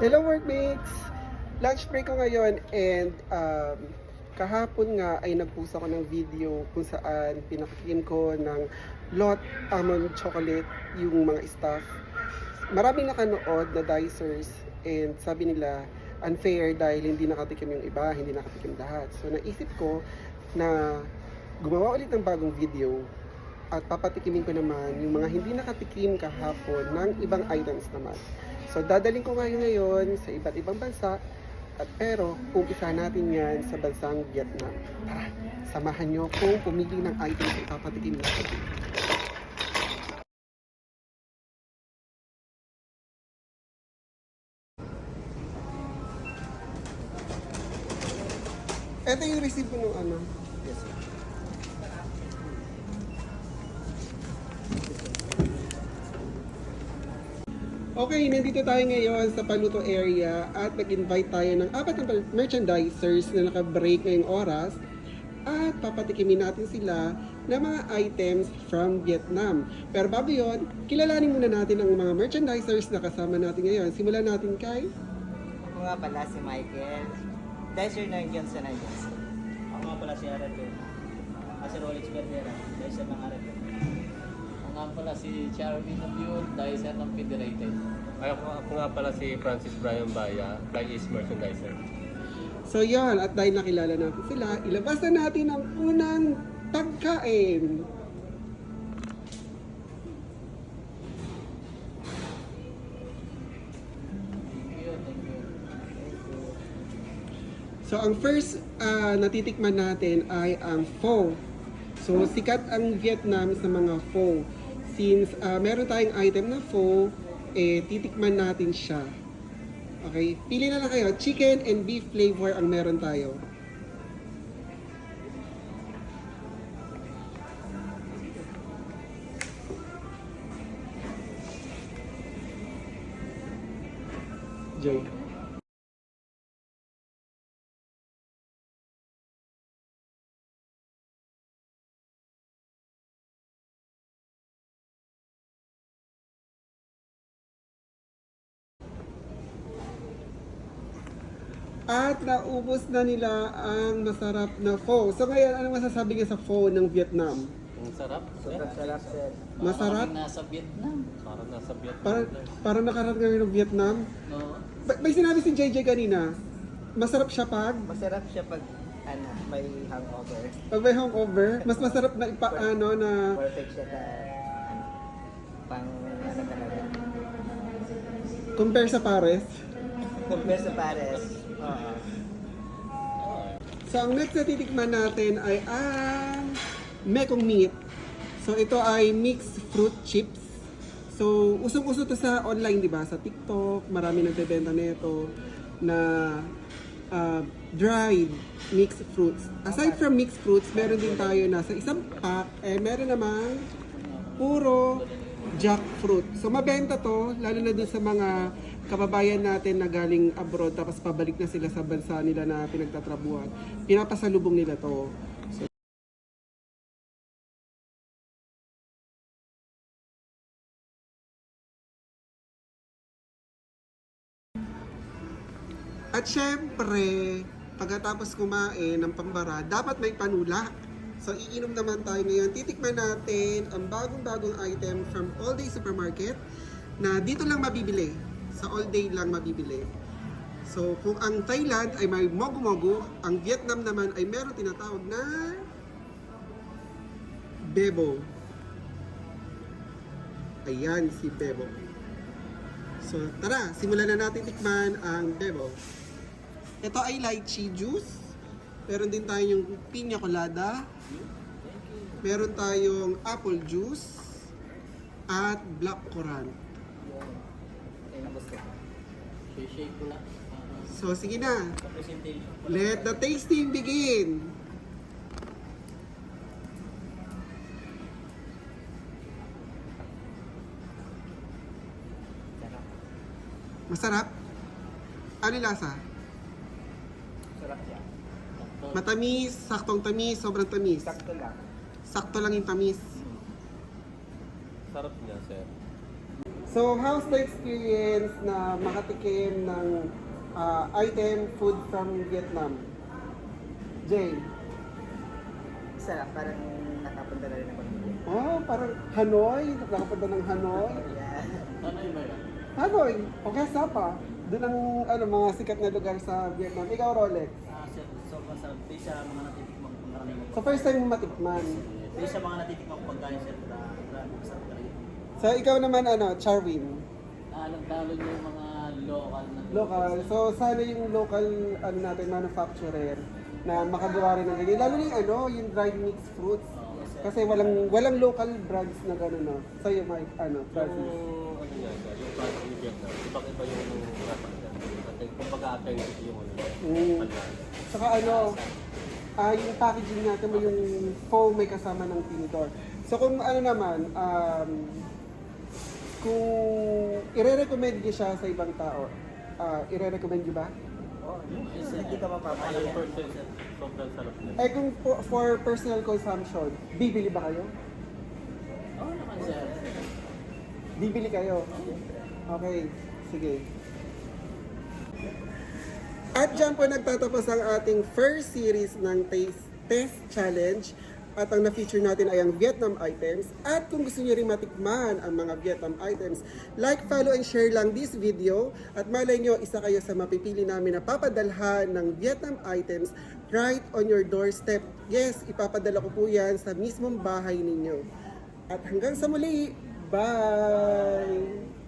Hello workmates! Lunch break ko ngayon and um, kahapon nga ay nagpost ako ng video kung saan pinakikin ko ng lot almond chocolate yung mga staff. Maraming nakanood na dicers and sabi nila unfair dahil hindi nakatikim yung iba, hindi nakatikim lahat. So naisip ko na gumawa ulit ng bagong video at papatikimin ko naman yung mga hindi nakatikim kahapon ng ibang items naman. So dadaling ko ngayon ngayon sa iba't ibang bansa at pero umpisa natin yan sa bansang Vietnam. Tara, samahan nyo kung pumili ng items na papatikim natin. Ito yung receipt ko ng ano. Yes, sir. Okay, nandito tayo ngayon sa Paluto area at nag-invite tayo ng apat na merchandisers na naka-break ngayong oras at papatikimin natin sila ng mga items from Vietnam. Pero bago yun, kilalanin muna natin ang mga merchandisers na kasama natin ngayon. Simulan natin kay... Ako nga pala si Michael. Dicer na yun sa nandiyan. Ako nga pala si Arabe. Kasi Rolex Verdera, dahil sa mga Arabe. Ako nga pala si Charvin dahil sa ng Federated. Ay, ako, ako nga pala si Francis Brian Baya, Fly East Merchandiser. So yon at dahil nakilala natin sila, ilabas na natin ang unang you. So ang first ah, natitikman natin ay ang pho. So sikat ang Vietnam sa mga pho. Since ah, meron tayong item na pho, eh titikman natin siya. Okay, pili na lang kayo. Chicken and beef flavor ang meron tayo. Joy. At naubos na nila ang masarap na pho. So ngayon, ano masasabi niyo sa pho ng Vietnam? Ang sarap. Sobrang sarap, sir. Masarap? Parang nasa Vietnam. Parang nasa Vietnam. Para, para nakarating kami ng Vietnam. No? Ba- may sinabi si JJ kanina, masarap siya pag, Masarap siya pag ano, may hangover. pag may hangover, mas masarap na ipa, ano, na, Perfect siya ka ano, pang ano talaga. compare sa pares. Compare sa Pares. So ang next na titikman natin ay ang Mekong Meat. So ito ay mixed fruit chips. So usong-uso to sa online, di ba? Sa TikTok, marami nagbebenta nito na uh, dried mixed fruits. Aside from mixed fruits, meron din tayo na sa isang pack, eh meron namang puro jackfruit. So mabenta to, lalo na dun sa mga kababayan natin na galing abroad tapos pabalik na sila sa bansa nila na pinagtatrabuhan. Pinapasalubong nila to. At syempre, pagkatapos kumain ng pambara, dapat may panula. So, iinom naman tayo ngayon. Titikman natin ang bagong-bagong item from All Day Supermarket na dito lang mabibili. Sa All Day lang mabibili. So, kung ang Thailand ay may mogu-mogu, ang Vietnam naman ay meron tinatawag na Bebo. Ayan si Bebo. So, tara, simulan na natin tikman ang Bebo. Ito ay lychee juice. Meron din tayong piña colada. Meron tayong apple juice. At black currant. Shake ko lang. So, sige na. Let the tasting begin. Sarap. Masarap? Ano yung lasa? Sarap siya. Matamis, saktong tamis, sobrang tamis. Sakto lang. Sakto lang yung tamis. Sarap niya, sir. So, how's the experience na makatikim ng ah, item food from Vietnam? Jay? Sarap, parang nakapunta na rin ako. Oh, parang Hanoi. Nakapunta ng Hanoi. Yeah. Ano yun ba yan? Hanoi. Okay, Sapa. Doon ang ano, mga sikat na lugar sa Vietnam. Ikaw, Rolex. Sir, sobrang sarap. Based sa mga natitikmang pagkain. So, first time mo matikman. Based sa mga natitikmang pagkain, sir, grabe masarap talaga. So, ikaw naman, ano, Charwin. Alang-talo niyo yung mga local na Local. So, sana yung local, ano natin, manufacturer na makagawa rin ng ganyan. Lalo na yung, ano, yung dried mixed fruits. Kasi walang walang local brands na gano'n, no? Sa'yo, Mike, ano, Francis. Yung ano niya, sir, yung Francis in Vietnam, ibang-iba yung rasa niya. At kumbaga authentic yung ano. Mm. panlasa. Saka ano, ah yung packaging natin mo yung foam may kasama ng tinidor. So kung ano naman, um, kung ire-recommend niyo siya sa ibang tao, ah ire-recommend niyo ba? Oh, hindi ka mapapaya. 100% sobrang sarap niya. Eh kung for, for personal consumption, bibili ba kayo? Oo naman sir. Bibili kayo? Okay, sige. At dyan po nagtatapos ang ating first series ng Taste Test Challenge. At ang na-feature natin ay ang Vietnam items. At kung gusto niyo rin matikman ang mga Vietnam items, like, follow, and share lang this video. At malay nyo, isa kayo sa mapipili namin na papadalhan ng Vietnam items right on your doorstep. Yes, ipapadala ko po yan sa mismong bahay ninyo. At hanggang sa muli, bye!